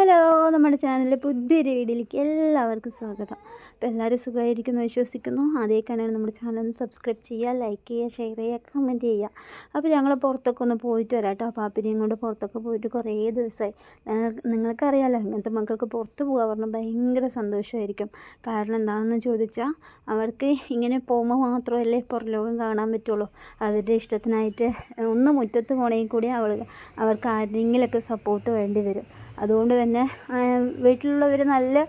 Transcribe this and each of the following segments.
Hello നമ്മുടെ ചാനലിലെ പുതിയൊരു വീഡിയോയിലേക്ക് എല്ലാവർക്കും സ്വാഗതം. അപ്പോൾ എല്ലാവരും സുഖമായിരിക്കുന്നു വിശ്വസിക്കുന്നു. ആദ്യമൊക്കെയാണെങ്കിൽ നമ്മുടെ ചാനൽ ഒന്ന് സബ്സ്ക്രൈബ് ചെയ്യുക ലൈക്ക് ചെയ്യുക ഷെയർ ചെയ്യുക കമന്റ് ചെയ്യുക. അപ്പോൾ ഞങ്ങൾ പുറത്തൊക്കെ ഒന്ന് പോയിട്ട് വരാം കേട്ടോ. പാപ്പിനെയും കൊണ്ട് പുറത്തൊക്കെ പോയിട്ട് കുറേ ദിവസമായി. നിങ്ങൾക്ക് നിങ്ങൾക്കറിയാമല്ലോ ഇങ്ങനത്തെ മക്കൾക്ക് പുറത്ത് പോകുക പറഞ്ഞാൽ ഭയങ്കര സന്തോഷമായിരിക്കും. കാരണം എന്താണെന്ന് ചോദിച്ചാൽ അവർക്ക് ഇങ്ങനെ പോകുമ്പോൾ മാത്രമല്ലേ പുറം ലോകം കാണാൻ പറ്റുള്ളൂ. അവരുടെ ഇഷ്ടത്തിനായിട്ട് ഒന്ന് മുറ്റത്ത് പോകണമെങ്കിൽ കൂടി അവൾ അവർക്ക് ആരെങ്കിലുമൊക്കെ സപ്പോർട്ട് വേണ്ടി വരും. അതുകൊണ്ട് തന്നെ വീട്ടിലുള്ളവർ നല്ല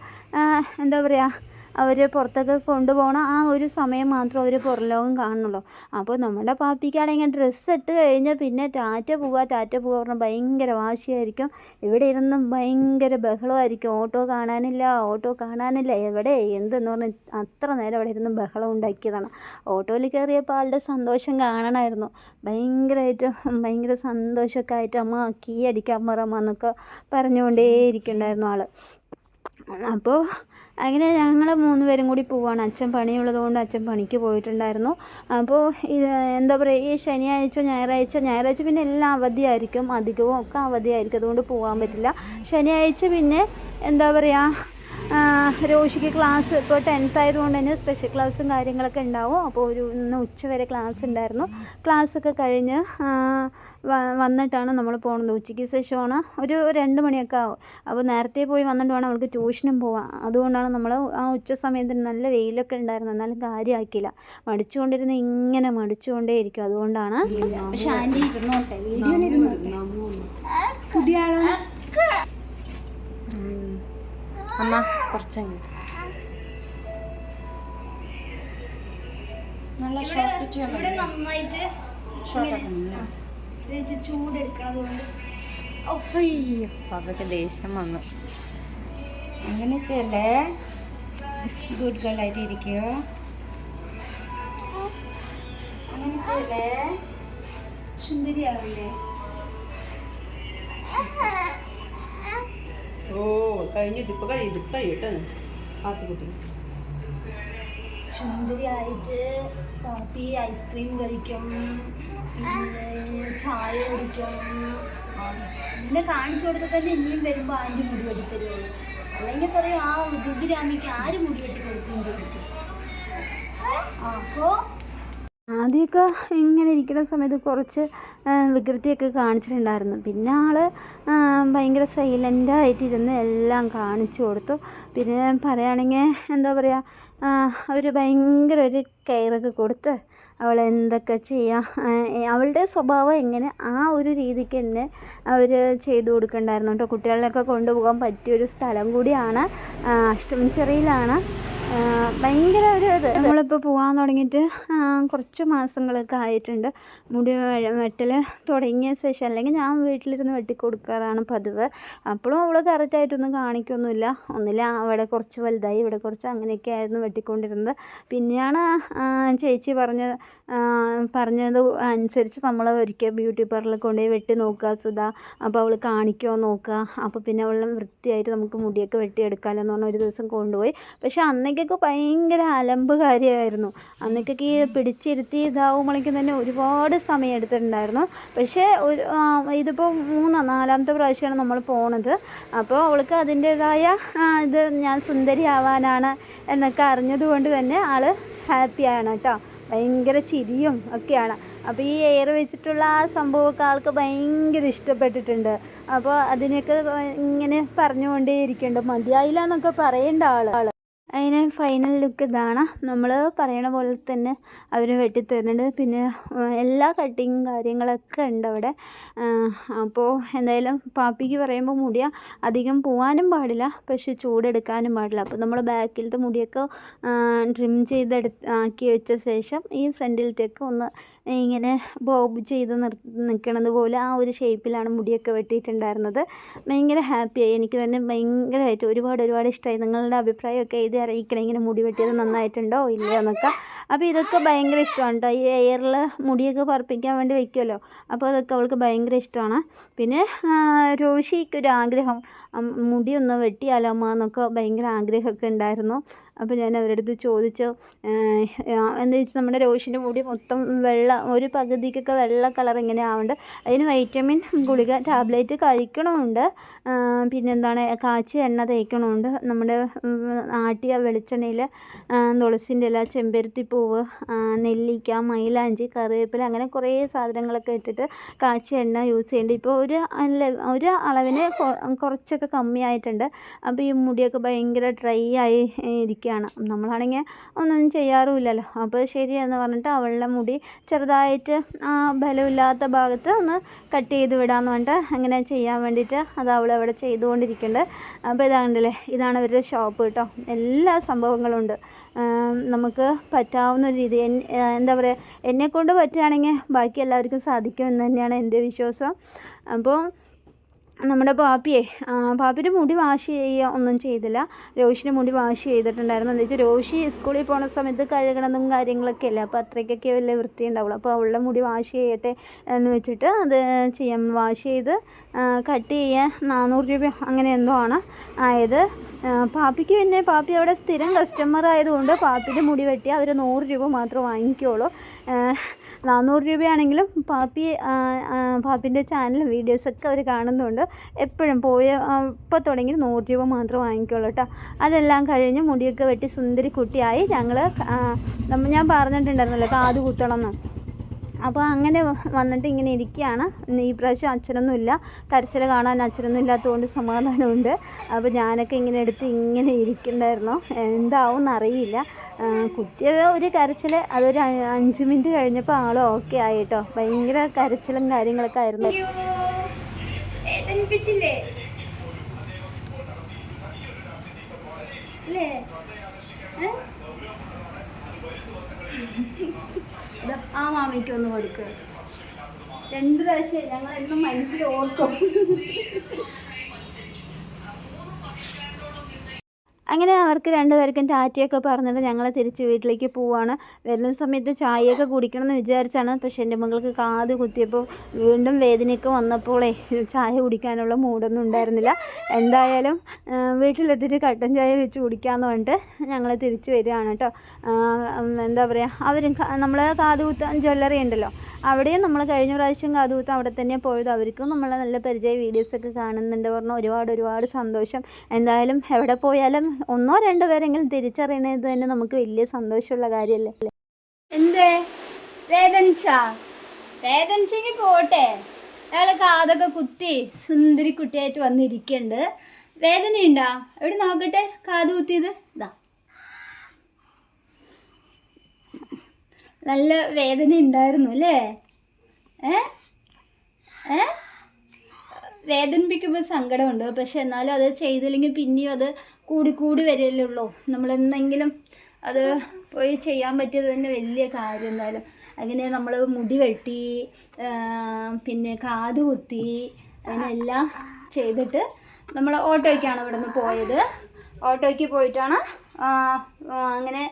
എന്താ പറയുക അവർ പുറത്തൊക്കെ കൊണ്ടുപോകണ ആ ഒരു സമയം മാത്രം അവർ പുറലോകം കാണുള്ളൂ അപ്പോൾ നമ്മുടെ പാപ്പിക്കാണെങ്കിൽ ഡ്രസ്സ് ഇട്ട് കഴിഞ്ഞാൽ പിന്നെ ടാറ്റ പോവുക ടാറ്റ പോവുക പറഞ്ഞാൽ ഭയങ്കര വാശിയായിരിക്കും. ഇവിടെ ഇരുന്ന് ഭയങ്കര ബഹളമായിരിക്കും. ഓട്ടോ കാണാനില്ല ഓട്ടോ കാണാനില്ല. എവിടെ എന്തെന്ന് പറഞ്ഞ് അത്ര നേരം അവിടെ ഇരുന്ന് ബഹളം ഉണ്ടാക്കിയതാണ്. ഓട്ടോയിൽ കയറിയപ്പോൾ ആളുടെ സന്തോഷം കാണണമായിരുന്നു. ഭയങ്കരമായിട്ട് ഭയങ്കര സന്തോഷമൊക്കെ ആയിട്ട് അമ്മ കീ അടിക്കാൻ പറമ്മ എന്നൊക്കെ പറഞ്ഞുകൊണ്ടേ ഇരിക്കണ്ടായിരുന്നു ആൾ അപ്പോൾ അങ്ങനെ ഞങ്ങൾ മൂന്ന് പേരും കൂടി പോവാണ്. അച്ഛൻ പണിയുള്ളതുകൊണ്ട് അച്ഛൻ പണിക്ക് പോയിട്ടുണ്ടായിരുന്നു. അപ്പോൾ ഇത് എന്താ പറയുക ഈ ശനിയാഴ്ച ഞായറാഴ്ച ഞായറാഴ്ച പിന്നെ എല്ലാം അവധിയായിരിക്കും. അധികവും ഒക്കെ അവധിയായിരിക്കും. അതുകൊണ്ട് പോകാൻ പറ്റില്ല. ശനിയാഴ്ച പിന്നെ എന്താ പറയുക രോഷിക്ക് ക്ലാസ് ഇപ്പോൾ ടെൻത്ത് ആയതുകൊണ്ട് തന്നെ സ്പെഷ്യൽ ക്ലാസ്സും കാര്യങ്ങളൊക്കെ ഉണ്ടാവും. അപ്പോൾ ഒരു ഇന്ന് ഉച്ച വരെ ക്ലാസ് ഉണ്ടായിരുന്നു. ക്ലാസ്സൊക്കെ കഴിഞ്ഞ് വന്നിട്ടാണ് നമ്മൾ പോകുന്നത് ഉച്ചയ്ക്ക് ശേഷമാണ് ഒരു രണ്ട് മണിയൊക്കെ ആവും. അപ്പോൾ നേരത്തെ പോയി വന്നിട്ട് വേണം അവൾക്ക് ട്യൂഷനും പോവാം അതുകൊണ്ടാണ് നമ്മൾ ആ ഉച്ച സമയത്തിന് നല്ല വെയിലൊക്കെ ഉണ്ടായിരുന്നു. എന്നാലും കാര്യമാക്കിയില്ല മടിച്ചുകൊണ്ടിരുന്ന് ഇങ്ങനെ മടിച്ചുകൊണ്ടേ ഇരിക്കും അതുകൊണ്ടാണ് പക്ഷെ ആന്റി ഇരുന്നോട്ടെ? വീഡിയോ പുതിയ ആളാണ്? അമ്മ കുറച്ചങ്ങ്. നല്ല ഷോർട്ട് ഇവിടെ നന്നായിട്ട് ചൂടെടുക്കണതുകൊണ്ട് അതൊക്കെ ദേഷ്യം വന്നു. അങ്ങനെ ചെയ്യല്ലേ? ഗുഡ് ഗേൾ ആയിട്ട് ഇരിക്കോ. അങ്ങനെ ചെയ്യല്ലേ? സുന്ദരിയാവില്ലേ? ഓ കഴിഞ്ഞു ഇതിപ്പോ കഴിയും ഇതിപ്പോ കഴിയട്ടെ ആട്ടുകുട്ടി ആയിട്ട് കാപ്പി ഐസ്ക്രീം കഴിക്കും. ചായ കുടിക്കും. പിന്നെ കാണിച്ചു കൊടുത്താൽ തന്നെ ഇനിയും വരുമ്പോൾ മുടി വെട്ടി തരുള്ളൂ അല്ലെങ്കിൽ പറയും ആ രുദ്രാമിക്ക് ആര് മുടി വെട്ടി കൊടുക്കുകയും ചോദിക്കും. ആദ്യമൊക്കെ ഇങ്ങനെ ഇരിക്കുന്ന സമയത്ത് കുറച്ച് വികൃതിയൊക്കെ കാണിച്ചിട്ടുണ്ടായിരുന്നു. പിന്നെ ആൾ ഭയങ്കര സൈലന്റായിട്ടിരുന്ന് എല്ലാം കാണിച്ചു കൊടുത്തു. പിന്നെ പറയുകയാണെങ്കിൽ എന്താ പറയുക അവർ ഭയങ്കര ഒരു കെയറൊക്കെ കൊടുത്ത് അവൾ എന്തൊക്കെ ചെയ്യാം അവളുടെ സ്വഭാവം എങ്ങനെ ആ ഒരു രീതിക്ക് തന്നെ അവർ ചെയ്തു കൊടുക്കണ്ടായിരുന്നു കേട്ടോ. കുട്ടികളിലൊക്കെ കൊണ്ടുപോകാൻ പറ്റിയൊരു സ്ഥലം കൂടിയാണ് അഷ്ടമിച്ചെറിയിലാണ് ഭയങ്കര ഒരു ഇത്. നമ്മളിപ്പോൾ പോകാൻ തുടങ്ങിയിട്ട് കുറച്ച് മാസങ്ങളൊക്കെ ആയിട്ടുണ്ട്. മുടി വെട്ടൽ തുടങ്ങിയ ശേഷം അല്ലെങ്കിൽ ഞാൻ വീട്ടിലിരുന്ന് വെട്ടിക്കൊടുക്കാറാണ് പതിവ്. അപ്പോഴും അവൾ കറക്റ്റായിട്ടൊന്നും കാണിക്കൊന്നുമില്ല. ഒന്നില്ല അവിടെ കുറച്ച് വലുതായി ഇവിടെ കുറച്ച് അങ്ങനെയൊക്കെ ആയിരുന്നു വെട്ടിക്കൊണ്ടിരുന്നത്. പിന്നെയാണ് ചേച്ചി പറഞ്ഞ പറഞ്ഞത് അനുസരിച്ച് നമ്മൾ ഒരിക്കൽ ബ്യൂട്ടി പാർലറിൽ കൊണ്ടുപോയി വെട്ടി നോക്കുക സുധ. അപ്പോൾ അവൾ കാണിക്കുമോ നോക്കുക. അപ്പോൾ പിന്നെ അവൾ വൃത്തിയായിട്ട് നമുക്ക് മുടിയൊക്കെ വെട്ടിയെടുക്കാമല്ലോ എന്ന് പറഞ്ഞ ഒരു ദിവസം കൊണ്ടുപോയി. പക്ഷേ അന്നേക്കൊക്കെ ഭയങ്കര അലമ്പ് കാര്യമായിരുന്നു. അന്നൊക്കെ ഈ പിടിച്ചിരുത്തി ഇതാവുമ്പോഴേക്കും തന്നെ ഒരുപാട് സമയം എടുത്തിട്ടുണ്ടായിരുന്നു. പക്ഷേ ഒരു ഇതിപ്പോൾ മൂന്നോ നാലാമത്തെ പ്രാവശ്യമാണ് നമ്മൾ പോണത്. അപ്പോൾ അവൾക്ക് അതിന്റേതായ ഇത് ഞാൻ സുന്ദരി ആവാനാണ് എന്നൊക്കെ അറിഞ്ഞതുകൊണ്ട് തന്നെ ആൾ ഹാപ്പിയാണ് കേട്ടോ. ഭയങ്കര ചിരിയും ഒക്കെയാണ്. അപ്പോൾ ഈ എയർ വെച്ചിട്ടുള്ള ആ സംഭവമൊക്കെ ആൾക്ക് ഭയങ്കര ഇഷ്ടപ്പെട്ടിട്ടുണ്ട്. അപ്പോൾ അതിനൊക്കെ ഇങ്ങനെ പറഞ്ഞുകൊണ്ടേ ഇരിക്കുന്നുണ്ട് മതിയായില്ല എന്നൊക്കെ പറയേണ്ട ആൾ അതിന് ഫൈനൽ ലുക്ക് ഇതാണ്. നമ്മൾ പറയണ പോലെ തന്നെ അവർ വെട്ടിത്തരുന്നുണ്ട്. പിന്നെ എല്ലാ കട്ടിങ്ങും കാര്യങ്ങളൊക്കെ ഉണ്ട് അവിടെ. അപ്പോൾ എന്തായാലും പാപ്പിക്ക് പറയുമ്പോൾ മുടിയ അധികം പോകാനും പാടില്ല പക്ഷെ ചൂടെടുക്കാനും പാടില്ല. അപ്പോൾ നമ്മൾ ബാക്കിലത്തെ മുടിയൊക്കെ ട്രിം ചെയ്തെടു ആക്കി വെച്ച ശേഷം ഈ ഫ്രണ്ടിലത്തേക്ക് ഒന്ന് ഇങ്ങനെ ബോബ് ചെയ്ത് നിർ നിൽക്കണത് പോലെ ആ ഒരു ഷേപ്പിലാണ് മുടിയൊക്കെ വെട്ടിയിട്ടുണ്ടായിരുന്നത്. ഭയങ്കര ഹാപ്പിയായി. എനിക്ക് തന്നെ ഭയങ്കരമായിട്ട് ഒരുപാട് ഒരുപാട് ഇഷ്ടമായി നിങ്ങളുടെ അഭിപ്രായമൊക്കെ എഴുതി അറിയിക്കണം. ഇങ്ങനെ മുടി വെട്ടിയത് നന്നായിട്ടുണ്ടോ? ഇല്ലയോ എന്നൊക്കെ. അപ്പോൾ ഇതൊക്കെ ഭയങ്കര ഇഷ്ടമാണ് കേട്ടോ ഈ എയറിൽ മുടിയൊക്കെ പറപ്പിക്കാൻ വേണ്ടി വെക്കുമല്ലോ അപ്പോൾ അതൊക്കെ അവൾക്ക് ഭയങ്കര ഇഷ്ടമാണ്. പിന്നെ രോഷിക്കൊരു ആഗ്രഹം. മുടിയൊന്ന് വെട്ടിയാലോ അമ്മ എന്നൊക്കെ ഭയങ്കര ആഗ്രഹമൊക്കെ ഉണ്ടായിരുന്നു. അപ്പോൾ ഞാൻ അവരുടെ അടുത്ത് ചോദിച്ചു എന്താ വെച്ചാൽ നമ്മുടെ രോഷിന്റെ മുടി മൊത്തം വെള്ള ഒരു പകുതിക്കൊക്കെ വെള്ള കളർ ഇങ്ങനെ ആവുന്നുണ്ട് അതിന് വൈറ്റമിൻ ഗുളിക ടാബ്ലറ്റ് കഴിക്കണമുണ്ട്. പിന്നെന്താണ് കാച്ചി എണ്ണ തേക്കണമുണ്ട്. നമ്മുടെ ആട്ടിയ വെളിച്ചെണ്ണയിൽ തുളസിന്റെ ഇല ചെമ്പരത്തി പൂവ് നെല്ലിക്ക മൈലാഞ്ചി കറിവേപ്പില അങ്ങനെ കുറേ സാധനങ്ങളൊക്കെ ഇട്ടിട്ട് കാച്ചി എണ്ണ യൂസ് ചെയ്യുന്നുണ്ട് ഇപ്പോൾ ഒരു ഒരു അളവിന് കുറച്ചൊക്കെ കമ്മിയായിട്ടുണ്ട്. അപ്പോൾ ഈ മുടിയൊക്കെ ഭയങ്കര ഡ്രൈ ആയി ഇരിക്കുകയാണ്. നമ്മളാണെങ്കിൽ ഒന്നും ചെയ്യാറുമില്ലല്ലോ. അപ്പോൾ ശരിയെന്ന് പറഞ്ഞിട്ട് അവളുടെ മുടി ചെറുതായിട്ട് ബലമില്ലാത്ത ഭാഗത്ത് ഒന്ന് കട്ട് ചെയ്ത് വിടാമെന്ന് പറഞ്ഞിട്ട് അങ്ങനെ ചെയ്യാൻ വേണ്ടിയിട്ട് അത് അവൾ അവിടെ ചെയ്തുകൊണ്ടിരിക്കുന്നുണ്ട്. അപ്പോൾ ഇതാണ്ടല്ലേ ഇതാണ് അവരുടെ ഷോപ്പ് കേട്ടോ. എല്ലാ സംഭവങ്ങളുണ്ട് നമുക്ക് പറ്റാവുന്ന ഒരു രീതി. എന്താ പറയുക എന്നെക്കൊണ്ട് പറ്റുകയാണെങ്കിൽ ബാക്കി എല്ലാവർക്കും സാധിക്കും എന്ന് തന്നെയാണ് എന്റെ വിശ്വാസം. അപ്പോൾ നമ്മുടെ പാപ്പിയെ ബാപ്പിയുടെ മുടി വാഷ് ചെയ്യുക ഒന്നും ചെയ്തില്ല. രോഷിന്റെ മുടി വാഷ് ചെയ്തിട്ടുണ്ടായിരുന്നു. എന്താ വെച്ചാൽ രോഷി സ്കൂളിൽ പോണ സമയത്ത് കഴുകണമെന്നും കാര്യങ്ങളൊക്കെ അല്ലേ? അപ്പോൾ അത്രയ്ക്കൊക്കെ വലിയ വൃത്തി ഉണ്ടാവുള്ളൂ അപ്പോൾ അവളുടെ മുടി വാഷ് ചെയ്യട്ടെ എന്ന് വെച്ചിട്ട് അത് ചെയ്യാം. വാഷ് ചെയ്ത് കട്ട് ചെയ്യാൻ നാനൂറ് രൂപ അങ്ങനെ എന്തോ ആണ് ആയത്. പാപ്പിക്ക് പിന്നെ പാപ്പി അവിടെ സ്ഥിരം കസ്റ്റമർ ആയതുകൊണ്ട് പാപ്പിന്റെ മുടി വെട്ടി അവർ നൂറ് രൂപ മാത്രം വാങ്ങിക്കുകയുള്ളൂ നാനൂറ് രൂപയാണെങ്കിലും പാപ്പി പാപ്പിന്റെ ചാനൽ വീഡിയോസൊക്കെ അവർ കാണുന്നുണ്ട്. എപ്പോഴും പോയ ഇപ്പോൾ തുടങ്ങി നൂറ് രൂപ മാത്രം വാങ്ങിക്കുള്ളൂ കേട്ടോ. അതെല്ലാം കഴിഞ്ഞ് മുടിയൊക്കെ വെട്ടി സുന്ദരി കുട്ടിയായി ഞങ്ങൾ ഞാൻ പറഞ്ഞിട്ടുണ്ടായിരുന്നല്ലോ കാത് കുത്തണം എന്ന്. അപ്പോൾ അങ്ങനെ വന്നിട്ട് ഇങ്ങനെ ഇരിക്കുകയാണ്. ഈ പ്രാവശ്യം അച്ഛനൊന്നും ഇല്ല. കരച്ചിൽ കാണാൻ അച്ഛനൊന്നും ഇല്ലാത്തതുകൊണ്ട് സമാധാനമുണ്ട്. അപ്പോൾ ഞാനൊക്കെ ഇങ്ങനെ എടുത്ത് ഇങ്ങനെ ഇരിക്കണ്ടായിരുന്നു എന്താവും എന്നറിയില്ല. ആ, കുട്ടിയത് ഒരു കരച്ചിൽ അതൊരു അഞ്ച് മിനിറ്റ് കഴിഞ്ഞപ്പോൾ ആൾ ഓക്കെ ആയിട്ടോ. ഭയങ്കര കരച്ചിലും കാര്യങ്ങളൊക്കെ ആയിരുന്നു. ആ മാമിക്ക് ഒന്ന് കൊടുക്ക്. രണ്ടു പ്രാവശ്യം ഞങ്ങൾ എന്നും മനസ്സിൽ ഓർക്കും. അങ്ങനെ അവർക്ക് രണ്ടുപേർക്കും ടാറ്റയൊക്കെ പറഞ്ഞിട്ട് ഞങ്ങൾ തിരിച്ച് വീട്ടിലേക്ക് പോവാണ്. വരുന്ന സമയത്ത് ചായയൊക്കെ കുടിക്കണം എന്ന് വിചാരിച്ചാണ്. പക്ഷേ എന്റെ മകൾക്ക് കാത് കുത്തിയപ്പോൾ വീണ്ടും വേദനയൊക്കെ വന്നപ്പോളേ ചായ കുടിക്കാനുള്ള മൂഡൊന്നും ഉണ്ടായിരുന്നില്ല. എന്തായാലും വീട്ടിലെത്തിയിട്ട് കട്ടൻ ചായ വെച്ച് കുടിക്കാമെന്ന് പറഞ്ഞിട്ട് ഞങ്ങൾ തിരിച്ച് വരികയാണ് കേട്ടോ. എന്താ പറയുക അവരും നമ്മൾ കാത് കുത്താൻ ജ്വല്ലറി ഉണ്ടല്ലോ. അവിടെയും നമ്മൾ കഴിഞ്ഞ പ്രാവശ്യം കാതുകൂത്ത് അവിടെ തന്നെ പോയത്. അവർക്കും നമ്മളെ നല്ല പരിചയ വീഡിയോസൊക്കെ കാണുന്നുണ്ട് പറഞ്ഞാൽ ഒരുപാട് ഒരുപാട് സന്തോഷം. എന്തായാലും എവിടെ പോയാലും ഒന്നോ രണ്ടോ പേരെങ്കിലും തിരിച്ചറിയണത് തന്നെ നമുക്ക് വലിയ സന്തോഷമുള്ള കാര്യമല്ലേ എന്തേ? വേദനിച്ച? വേദനിച്ചെങ്കിൽ പോട്ടെ. അയാളെ കാതൊക്കെ കുത്തി സുന്ദരി കുട്ടിയായിട്ട് വന്നിരിക്കുന്നുണ്ട് വേദനയുണ്ടാ? എവിടെ നോക്കട്ടെ കാത് കുത്തിയത് ഇതാ നല്ല വേദന ഉണ്ടായിരുന്നു അല്ലേ? ഏ? ഏ? വേദനിപ്പിക്കുമ്പോൾ സങ്കടമുണ്ട്. പക്ഷെ എന്നാലും അത് ചെയ്തില്ലെങ്കിൽ പിന്നെയും അത് കൂടി കൂടി നമ്മൾ എന്തെങ്കിലും അത് പോയി ചെയ്യാൻ പറ്റിയത് തന്നെ വലിയ കാര്യം എന്തായാലും. അങ്ങനെ നമ്മൾ മുടി വെട്ടി പിന്നെ കാത് കുത്തി അതിനെല്ലാം ചെയ്തിട്ട് നമ്മൾ ഓട്ടോയ്ക്കാണ് ഇവിടെ നിന്ന് പോയത്. ഓട്ടോയ്ക്ക് പോയിട്ടാണ് അങ്ങനെ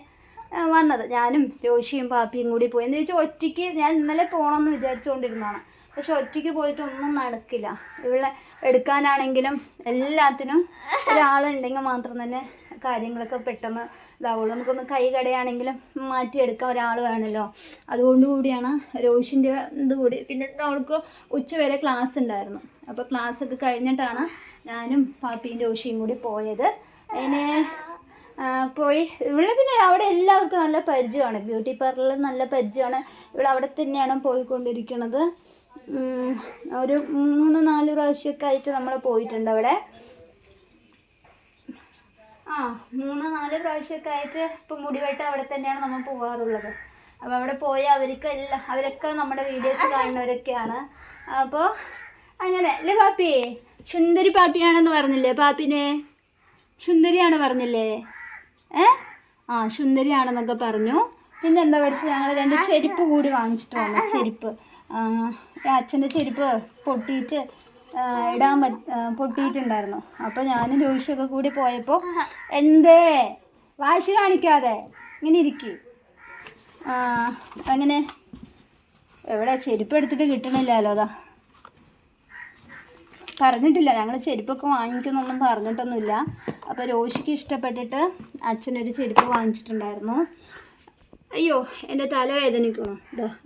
വന്നത്. ഞാനും രോഷിയും പാപ്പിയും കൂടി പോയി. എന്ന് ചോദിച്ചാൽ ഒറ്റയ്ക്ക് ഞാൻ ഇന്നലെ പോകണമെന്ന് വിചാരിച്ചുകൊണ്ടിരുന്നതാണ് പക്ഷെ ഒറ്റയ്ക്ക് പോയിട്ടൊന്നും നടക്കില്ല. ഇവിടെ എടുക്കാനാണെങ്കിലും എല്ലാത്തിനും ഒരാളുണ്ടെങ്കിൽ മാത്രം തന്നെ കാര്യങ്ങളൊക്കെ പെട്ടെന്ന് ഇതാവുള്ളൂ. നമുക്കൊന്ന് കൈ കടയാണെങ്കിലും മാറ്റിയെടുക്കാൻ ഒരാൾ വേണമല്ലോ. അതുകൊണ്ട് കൂടിയാണ് രോഷിന്റെ ഇത് കൂടി. പിന്നെ അവൾക്ക് ഉച്ചവരെ ക്ലാസ് ഉണ്ടായിരുന്നു. അപ്പോൾ ക്ലാസ്സൊക്കെ കഴിഞ്ഞിട്ടാണ് ഞാനും പാപ്പിയും രോഷിയും കൂടി പോയത്. അതിന് പോയി. ഇവിടെ പിന്നെ അവിടെ എല്ലാവർക്കും നല്ല പരിചയമാണ്. ബ്യൂട്ടി പാർലറിൽ നല്ല പരിചയമാണ്. ഇവിടെ അവിടെ തന്നെയാണ് പോയിക്കൊണ്ടിരിക്കുന്നത്. ഒരു മൂന്ന് നാല് പ്രാവശ്യമൊക്കെ ആയിട്ട് നമ്മൾ പോയിട്ടുണ്ട് അവിടെ. ആ മൂന്ന് നാല് പ്രാവശ്യമൊക്കെ ആയിട്ട് ഇപ്പം മുടിവെട്ട് അവിടെ തന്നെയാണ് നമ്മൾ പോകാറുള്ളത് അപ്പോൾ അവിടെ പോയി അവർക്ക് എല്ലാം അവരൊക്കെ നമ്മുടെ വീഡിയോസ് കാണുന്നവരൊക്കെയാണ്. അപ്പോൾ അങ്ങനെ അല്ലേ പാപ്പി? സുന്ദരി പാപ്പിയാണെന്ന് പറഞ്ഞില്ലേ? പാപ്പിനെ? സുന്ദരിയാണ് പറഞ്ഞില്ലേ? ഏ? ആ സുന്ദരിയാണെന്നൊക്കെ പറഞ്ഞു. പിന്നെ എന്താ പഠിച്ചത്? ഞങ്ങൾ രണ്ട് ചെരുപ്പ് കൂടി വാങ്ങിച്ചിട്ട് വന്നു ചെരുപ്പ്. അച്ഛന്റെ ചെരുപ്പ് പൊട്ടിയിട്ട് ഇടാൻ പറ്റ പൊട്ടിയിട്ടുണ്ടായിരുന്നു. അപ്പോൾ ഞാനും രോഷിയൊക്കെ കൂടി പോയപ്പോൾ എന്തേ? വാശി കാണിക്കാതെ ഇങ്ങനെ ഇരിക്കും. അങ്ങനെ എവിടെ ചെരുപ്പ് എടുത്തിട്ട് കിട്ടണില്ലല്ലോ അതാ. പറഞ്ഞിട്ടില്ല ഞങ്ങൾ ചെരുപ്പൊക്കെ വാങ്ങിക്കുന്നൊന്നും പറഞ്ഞിട്ടൊന്നുമില്ല. അപ്പോൾ രോഷിക്ക് ഇഷ്ടപ്പെട്ടിട്ട് അച്ഛനൊരു ചെരുപ്പ് വാങ്ങിച്ചിട്ടുണ്ടായിരുന്നു. അയ്യോ എന്റെ തല ഇതാ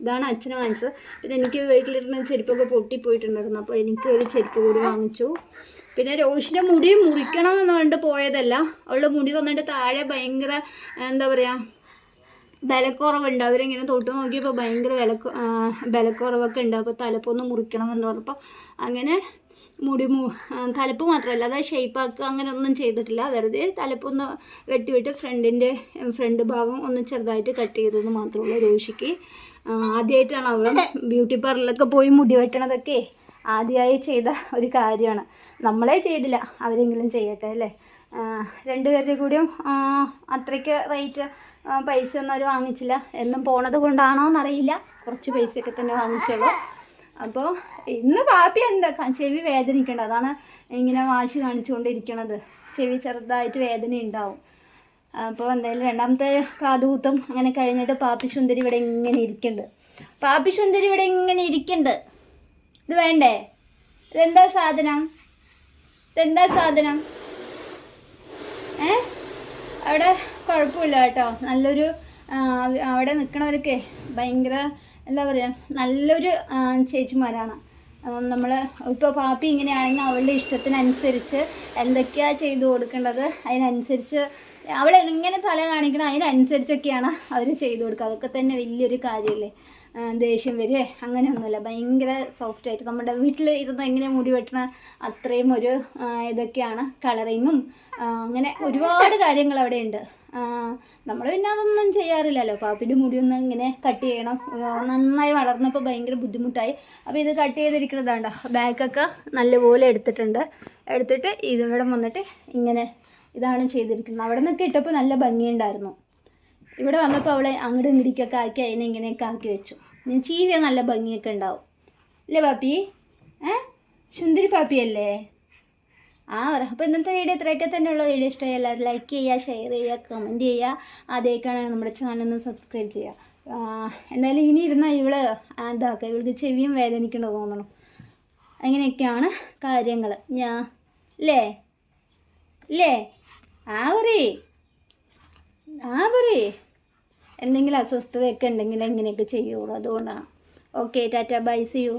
ഇതാണ് അച്ഛനെ വാങ്ങിച്ചത്. പിന്നെ എനിക്ക് വീട്ടിലിരുന്ന ചെരുപ്പൊക്കെ പൊട്ടിപ്പോയിട്ടുണ്ടായിരുന്നു. അപ്പോൾ എനിക്ക് ഒരു ചെരുപ്പ് കൂടി വാങ്ങിച്ചു. പിന്നെ രോഷിന്റെ മുടി മുറിക്കണം എന്ന് കണ്ട് പോയതല്ല. അവളുടെ മുടി വന്നിട്ട് താഴെ ഭയങ്കര എന്താ പറയുക ബലക്കുറവുണ്ട്. അവരിങ്ങനെ തൊട്ട് നോക്കിയപ്പോൾ ഭയങ്കര വില ബലക്കുറവൊക്കെ ഉണ്ട്. അപ്പോൾ തലപ്പൊന്ന് മുറിക്കണം എന്ന് പറഞ്ഞപ്പോൾ അങ്ങനെ മുടി തലപ്പ് മാത്രമല്ല അതായത് ഷേപ്പാക്കുക അങ്ങനെ ഒന്നും ചെയ്തിട്ടില്ല. വെറുതെ തലപ്പൊന്ന് വെട്ടി വെട്ടി ഫ്രണ്ടിന്റെ ഫ്രണ്ട് ഭാഗം ഒന്ന് ചെറുതായിട്ട് കട്ട് ചെയ്തതെന്ന് മാത്രമുള്ളൂ രോഷിക്ക്. ആദ്യമായിട്ടാണ് അവൾ ബ്യൂട്ടി പാർലറിലൊക്കെ പോയി മുടി വെട്ടണതൊക്കെ ആദ്യമായി ചെയ്ത ഒരു കാര്യമാണ്. നമ്മളെ ചെയ്തില്ല അവരെങ്കിലും ചെയ്യട്ടെ അല്ലേ? രണ്ടുപേരുടെ കൂടിയും അത്രയ്ക്ക് റേറ്റ് പൈസ ഒന്നും അവർ വാങ്ങിച്ചില്ല. എന്നും പോണത് കൊണ്ടാണോ എന്നറിയില്ല കുറച്ച് പൈസയൊക്കെ തന്നെ വാങ്ങിച്ചുള്ളൂ അപ്പോൾ ഇന്ന് പാപ്പി എന്താ ചെവി വേദനിക്കേണ്ട. അതാണ് ഇങ്ങനെ വാശി കാണിച്ചുകൊണ്ടിരിക്കണത്. ചെവി ചെറുതായിട്ട് വേദന ഉണ്ടാവും അപ്പോൾ എന്തായാലും രണ്ടാമത്തെ കാതുകൂത്തം അങ്ങനെ കഴിഞ്ഞിട്ട് പാപ്പി സുന്ദരി ഇവിടെ ഇങ്ങനെ ഇരിക്കുന്നുണ്ട് പാപ്പി സുന്ദരി ഇവിടെ ഇങ്ങനെ ഇരിക്കുന്നുണ്ട് ഇത് വേണ്ടേ? ഇതെന്താ സാധനം? ഇതെന്താ സാധനം? ഏ? അവിടെ കുഴപ്പമില്ല കേട്ടോ. നല്ലൊരു അവിടെ നിൽക്കണവരൊക്കെ ഭയങ്കര എന്താ പറയുക നല്ലൊരു ചേച്ചിമാരാണ്. നമ്മൾ ഇപ്പോൾ പാപ്പി ഇങ്ങനെയാണെങ്കിൽ അവളുടെ ഇഷ്ടത്തിനനുസരിച്ച് എന്തൊക്കെയാണ് ചെയ്തു കൊടുക്കേണ്ടത് അതിനനുസരിച്ച് അവൾ എങ്ങനെ തല കാണിക്കണം അതിനനുസരിച്ചൊക്കെയാണ് അവർ ചെയ്തു കൊടുക്കുക. അതൊക്കെ തന്നെ വലിയൊരു കാര്യമല്ലേ ദേഷ്യം വരെ അങ്ങനെയൊന്നുമില്ല. ഭയങ്കര സോഫ്റ്റ് ആയിട്ട് നമ്മുടെ വീട്ടിൽ ഇരുന്ന് എങ്ങനെ മുടി വെട്ടണ അത്രയും ഒരു ഇതൊക്കെയാണ്. കളറിങ്ങും അങ്ങനെ ഒരുപാട് കാര്യങ്ങൾ അവിടെ ഉണ്ട് നമ്മൾ പിന്നെ അതൊന്നും ചെയ്യാറില്ലല്ലോ. പാപ്പിന്റെ മുടിയൊന്നും ഇങ്ങനെ കട്ട് ചെയ്യണം. നന്നായി വളർന്നപ്പോൾ ഭയങ്കര ബുദ്ധിമുട്ടായി. അപ്പോൾ ഇത് കട്ട് ചെയ്തിരിക്കുന്നതാണ്ട ബാക്കൊക്കെ നല്ലപോലെ എടുത്തിട്ടുണ്ട്. എടുത്തിട്ട് ഇതിവിടെ വന്നിട്ട് ഇങ്ങനെ ഇതാണ് ചെയ്തിരിക്കുന്നത്. അവിടെ നിന്നൊക്കെ ഇട്ടപ്പോൾ നല്ല ഭംഗിയുണ്ടായിരുന്നു. ഇവിടെ വന്നപ്പോൾ അവളെ അങ്ങോട്ടും ഇങ്ങോട്ടൊക്കെ ആക്കി അതിനെ ഇങ്ങനെയൊക്കെ ആക്കി വെച്ചു. ഞാൻ ചീവിയ നല്ല ഭംഗിയൊക്കെ ഉണ്ടാവും. അല്ലേ പാപ്പി? ഏ? സുന്ദരി പാപ്പിയല്ലേ? ആ അപ്പോൾ ഇന്നത്തെ വീഡിയോ ഇത്രയൊക്കെ തന്നെയുള്ള. വീഡിയോ ഇഷ്ടമായി എല്ലാവരും ലൈക്ക് ചെയ്യുക ഷെയർ ചെയ്യുക കമന്റ് ചെയ്യുക. ആദ്യമൊക്കെയാണെങ്കിൽ നമ്മുടെ ചാനൽ ഒന്ന് സബ്സ്ക്രൈബ് ചെയ്യുക. എന്തായാലും ഇനി ഇരുന്ന ഇവൾ എന്താക്കുക ഇവൾക്ക് ചെവിയും വേദനിക്കണമെന്ന് തോന്നണം. അങ്ങനെയൊക്കെയാണ് കാര്യങ്ങൾ ഞാ അല്ലേ അല്ലേ ആ പറയേ. ആ പറയേ. എന്തെങ്കിലും അസ്വസ്ഥതയൊക്കെ ഉണ്ടെങ്കിൽ എങ്ങനെയൊക്കെ ചെയ്യുള്ളൂ. അതുകൊണ്ടാണ്. Okay Tata. Bye see you